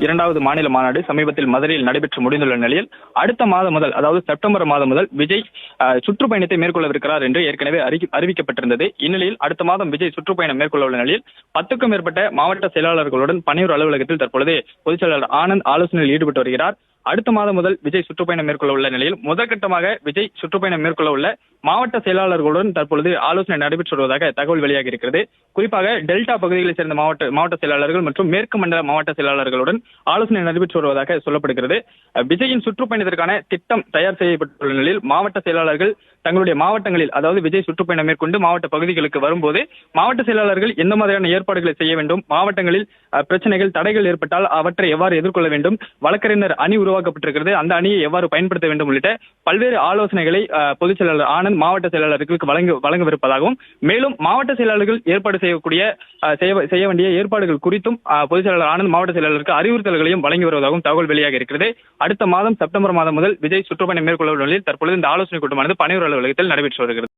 இரண்டாவது மாநில மாநாடு சமீபத்தில் மதுரையில் நடைபெற்று முடிந்துள்ள நிலையில் அடுத்த மாதம் முதல் அதாவது செப்டம்பர் மாதம் முதல் விஜய் சுற்றுப்பயணத்தை மேற்கொள்ளவிருக்கிறார் என்று ஏற்கனவே அறிவி- அறிவிக்கப்பட்டிருந்தது. இந்நிலையில் அடுத்த மாதம் விஜய் சுற்றுப்பயணம் மேற்கொள்ள உள்ள நிலையில் பத்துக்கும் மேற்பட்ட மாவட்ட செயலாளர்களுடன் பணியூர் அலுவலகத்தில் தற்பொழுது பொதுச் செயலாளர் ஆனந்த் ஆலோசனையில் ஈடுபட்டு வருகிறார். அடுத்த மாதம் முதல் விஜய் சுற்றுப்பயணம் மேற்கொள்ள உள்ள நிலையில் முதற்கட்டமாக விஜய் சுற்றுப்பயணம் மேற்கொள்ள உள்ள மாவட்ட செயலாளர்களுடன் தற்பொழுது ஆலோசனை நடைபெற்று வருவதாக தகவல் வெளியாகி இருக்கிறது. குறிப்பாக டெல்டா பகுதிகளைச் சேர்ந்த மாவட்ட மாவட்ட செயலாளர்கள் மற்றும் மேற்கு மண்டல மாவட்ட செயலாளர்களுடன் ஆலோசனை நடைபெற்று வருவதாக சொல்லப்படுகிறது. விஜயின் சுற்றுப்பயணத்திற்கான திட்டம் தயார் செய்யப்பட்டுள்ள நிலையில் மாவட்ட செயலாளர்கள் தங்களுடைய மாவட்டங்களில் அதாவது விஜய் சுற்றுப்பயணம் மேற்கொண்டு மாவட்ட பகுதிகளுக்கு வரும்போது மாவட்ட செயலாளர்கள் எந்த மாதிரியான ஏற்பாடுகளை செய்ய வேண்டும் மாவட்டங்களில் பிரச்சனைகள் தடைகள் ஏற்பட்டால் அவற்றை எவ்வாறு எதிர்கொள்ள வேண்டும் வழக்கறிஞர் அணி உருவாக்கப்பட்டிருக்கிறது. அந்த அணியை எவ்வாறு பயன்படுத்த வேண்டும் உள்ளிட்ட பல்வேறு ஆலோசனைகளை பொதுச் செயலாளர் ஆனந்த் மாவட்ட செயலாளர்களுக்கு வழங்க வழங்கவிருப்பதாகவும் மேலும் மாவட்ட செயலாளர்கள் ஏற்பாடு செய்யக்கூடிய செய்ய வேண்டிய ஏற்பாடுகள் குறித்தும் பொதுச் செயலாளர் ஆனந்த் மாவட்ட செயலாளருக்கு அறிவுறுத்தல்களையும் வழங்கி வருவதாகவும் தகவல் வெளியாகி இருக்கிறது. அடுத்த மாதம் செப்டம்பர் மாதம் முதல் விஜய் சுற்றுப்பயணம் மேற்கொள்ள நிலையில் தற்பொழுது இந்த ஆலோசனை கூட்டமானது பனையூர் அலுவலகத்தில் நடைபெற்று வருகிறது.